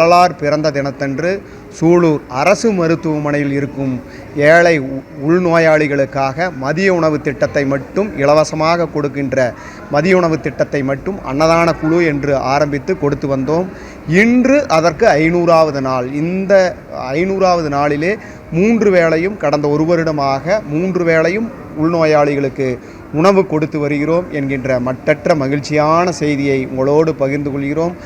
வள்ளலார் பிறந்த தினத்தன்று சூலூர் அரசு மருத்துவமனையில் இருக்கும் ஏழை உ- உள்நோயாளிகளுக்காக மதிய உணவு திட்டத்தை மட்டும் இலவசமாக கொடுக்கின்ற மதிய உணவு திட்டத்தை மட்டும் அன்னதான குழு என்று ஆரம்பித்து கொடுத்து வந்தோம். இன்று அதற்கு ஐநூறாவது நாள். இந்த ஐநூறாவது நாளிலே மூன்று வேளையும் கடந்த ஒரு வருடமாக மூன்று வேளையும் உள்நோயாளிகளுக்கு உணவு கொடுத்து வருகிறோம் என்கின்ற மட்டற்ற மகிழ்ச்சியான செய்தியை உங்களோடு பகிர்ந்து கொள்கிறோம்.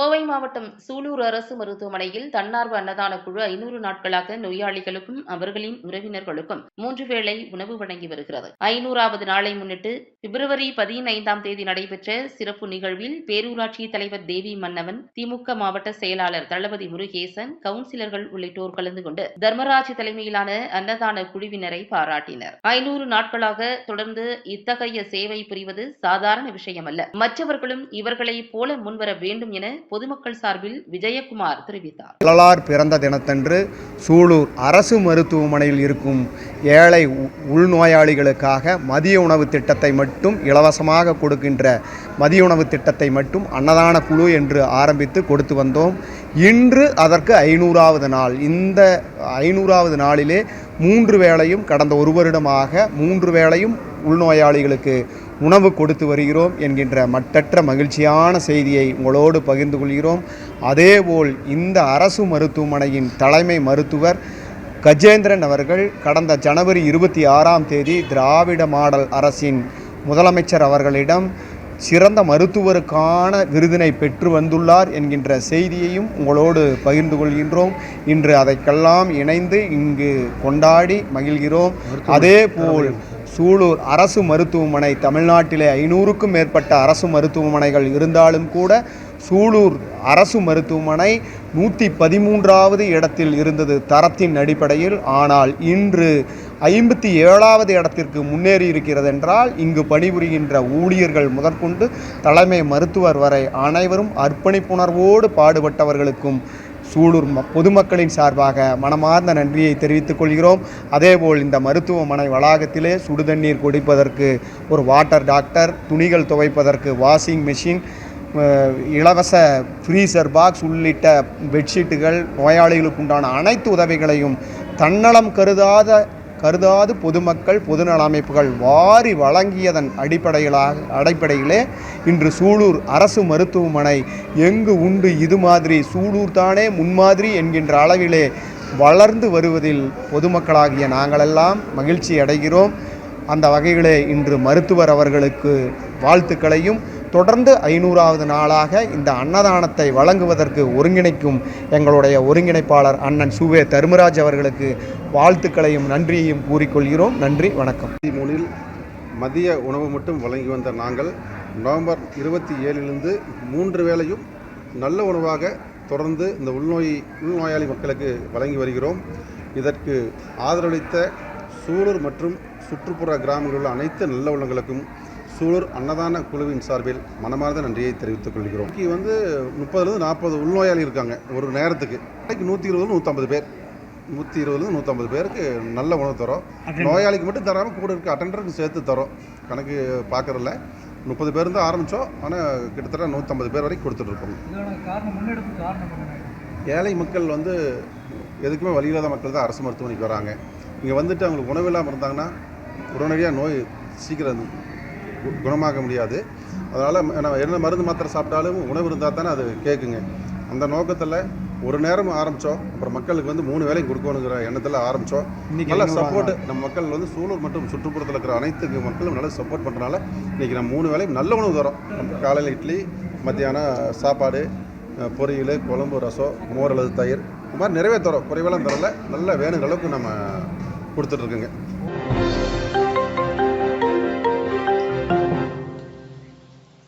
கோவை மாவட்டம் சூலூர் அரசு மருத்துவமனையில் தன்னார்வ அன்னதான குழு ஐநூறு நாட்களாக நோயாளிகளுக்கும் அவர்களின் உறவினர்களுக்கும் மூன்று வேளை உணவு வழங்கி வருகிறது. ஐநூறாவது நாளை முன்னிட்டு பிப்ரவரி பதினைந்தாம் தேதி நடைபெற்ற சிறப்பு நிகழ்வில் பேரூராட்சி தலைவர் தேவி மன்னவன் திமுக மாவட்ட செயலாளர் தளபதி முருகேசன் கவுன்சிலர்கள் உள்ளிட்டோர் கலந்து கொண்டு தர்மராஜ் தலைமையிலான அன்னதான குழுவினரை பாராட்டினர். ஐநூறு நாட்களாக தொடர்ந்து இத்தகைய சேவை புரிவது சாதாரண விஷயமல்ல. மற்றவர்களும் இவர்களைப் போல முன்வர வேண்டும் என பொதுமக்கள் சார்பில் விஜயகுமார் தெரிவித்தார். வள்ளலார் பிறந்த தினத்தன்று சூலூர் அரசு மருத்துவமனையில் இருக்கும் ஏழை உ- உள்நோயாளிகளுக்காக மதிய உணவு திட்டத்தை மட்டும் இலவசமாக கொடுக்கின்ற மதிய உணவு திட்டத்தை மட்டும் அன்னதான குழு என்று ஆரம்பித்து கொடுத்து வந்தோம். இன்று அதற்கு ஐநூறாவது நாள். இந்த ஐநூறாவது நாளிலே மூன்று வேளையும் கடந்த ஒரு வருடமாக மூன்று வேளையும் உள்நோயாளிகளுக்கு உணவு கொடுத்து வருகிறோம் என்கின்ற மட்டற்ற மகிழ்ச்சியான செய்தியை உங்களோடு பகிர்ந்து கொள்கிறோம். அதேபோல் இந்த அரசு மருத்துவமனையின் தலைமை மருத்துவர் கஜேந்திரன் அவர்கள் கடந்த ஜனவரி இருபத்தி ஆறாம் தேதி திராவிட மாடல் அரசின் முதலமைச்சர் அவர்களிடம் சிறந்த மருத்துவருக்கான விருதினை பெற்று வந்துள்ளார் என்கின்ற செய்தியையும் உங்களோடு பகிர்ந்து கொள்கின்றோம். இன்று அதைக்கெல்லாம் இணைந்து இங்கு கொண்டாடி மகிழ்கிறோம். அதேபோல் சூலூர் அரசு மருத்துவமனை தமிழ்நாட்டிலே ஐநூறுக்கும் மேற்பட்ட அரசு மருத்துவமனைகள் இருந்தாலும் கூட சூலூர் அரசு மருத்துவமனை நூற்றி பதிமூன்றாவது இடத்தில் இருந்தது தரத்தின் அடிப்படையில். ஆனால் இன்று ஐம்பத்தி ஏழாவது இடத்திற்கு முன்னேறி இருக்கிறது என்றால் இங்கு பணிபுரிகின்ற ஊழியர்கள் முதற்கொண்டு தலைமை மருத்துவர் வரை அனைவரும் அர்ப்பணிப்புணர்வோடு பாடுபட்டவர்களுக்கும் சூலூர் ம- பொதுமக்களின் சார்பாக மனமார்ந்த நன்றியை தெரிவித்துக் கொள்கிறோம். அதேபோல் இந்த மருத்துவமனை வளாகத்திலே சுடுதண்ணீர் குடிப்பதற்கு ஒரு வாட்டர் டாக்டர் துணிகள் துவைப்பதற்கு வாஷிங் மெஷின் இலவச ஃப்ரீசர் பாக்ஸ் உள்ளிட்ட பெட்ஷீட்டுகள் நோயாளிகளுக்கு உண்டான அனைத்து உதவிகளையும் தன்னலம் கருதாத கருதாது பொதுமக்கள் பொதுநல அமைப்புகள் வாரி வழங்கியதன் அடிப்படையிலாக அடிப்படையிலே இன்று சூலூர் அரசு மருத்துவமனை எங்கு உண்டு? இது மாதிரி சூலூர் தானே முன்மாதிரி என்கின்ற அளவிலே வளர்ந்து வருவதில் பொதுமக்களாகிய நாங்களெல்லாம் மகிழ்ச்சி அடைகிறோம் அந்த வகையிலே இன்று மருத்துவர் அவர்களுக்கு வாழ்த்துக்களையும் தொடர்ந்து ஐநூறாவது நாளாக இந்த அன்னதானத்தை வழங்குவதற்கு ஒருங்கிணைக்கும் எங்களுடைய ஒருங்கிணைப்பாளர் அண்ணன் சுவே தர்மராஜ் அவர்களுக்கு வாழ்த்துக்களையும் நன்றியையும் கூறிக்கொள்கிறோம். நன்றி வணக்கம். மூணில் மதிய உணவு மட்டும் வழங்கி வந்த நாங்கள் நவம்பர் இருபத்தி ஏழிலிருந்து மூன்று வேளையும் நல்ல உணவாக தொடர்ந்து இந்த உள்நோய் உள்நோயாளி மக்களுக்கு வழங்கி வருகிறோம். இதற்கு ஆதரவளித்த சூலூர் மற்றும் சுற்றுப்புற கிராமங்களில் உள்ள அனைத்து நல்ல உள்ளங்களுக்கும் சூலூர் அன்னதான குழுவின் சார்பில் மனமார்ந்த நன்றியை தெரிவித்துக் கொள்கிறோம். வந்து முப்பதுலேருந்து நாற்பது உள்நோயாளி இருக்காங்க ஒரு நேரத்துக்கு. இன்னைக்கு நூற்றி இருபது நூற்றம்பது பேர். நூற்றி இருபதுலேருந்து நூற்றம்பது பேருக்கு நல்ல உணவு தரோம். நோயாளிக்கு மட்டும் தராமல் கூட இருக்க அட்டண்டருக்கு சேர்த்து தரோம். கணக்கு பார்க்கறதில்ல. முப்பது பேர் தான் ஆரம்பித்தோம் ஆனால் கிட்டத்தட்ட நூற்றம்பது பேர் வரைக்கும் கொடுத்துட்ருக்கோம் ஏழை மக்கள் வந்து எதுக்குமே வழி இல்லாத மக்கள் தான் அரசு மருத்துவமனைக்கு வராங்க. இங்கே வந்துட்டு அவங்களுக்கு உணவு இல்லாமல் இருந்தாங்கன்னா உடனடியாக நோய் சீக்கிரம் குணமாக முடியாது. அதனால் என்ன மருந்து மாத்திரை சாப்பிட்டாலும் உணவு இருந்தால் தானே அது கேட்குங்க அந்த நோக்கத்தில் ஒரு நேரம் ஆரம்பித்தோம் அப்புறம் மக்களுக்கு வந்து மூணு வேலையும் கொடுக்கணுங்கிற எண்ணத்தில் ஆரம்பித்தோம் நல்ல சப்போர்ட் நம்ம மக்கள் வந்து சூலூர் மற்றும் சுற்றுப்புறத்தில் இருக்கிற அனைத்து மக்களும் நல்ல சப்போர்ட் பண்ணுறனால இன்றைக்கி நம்ம மூணு வேலையும் நல்ல உணவு தரோம் காலையில் இட்லி மத்தியானம் சாப்பாடு பொரியல் குழம்பு ரசம் மோர் அல்லது தயிர். இந்த மாதிரி நிறைவே தரோம் குறைவெல்லாம் தரல. நல்ல வேணுங்கிற அளவுக்கு நம்ம கொடுத்துட்ருக்குங்க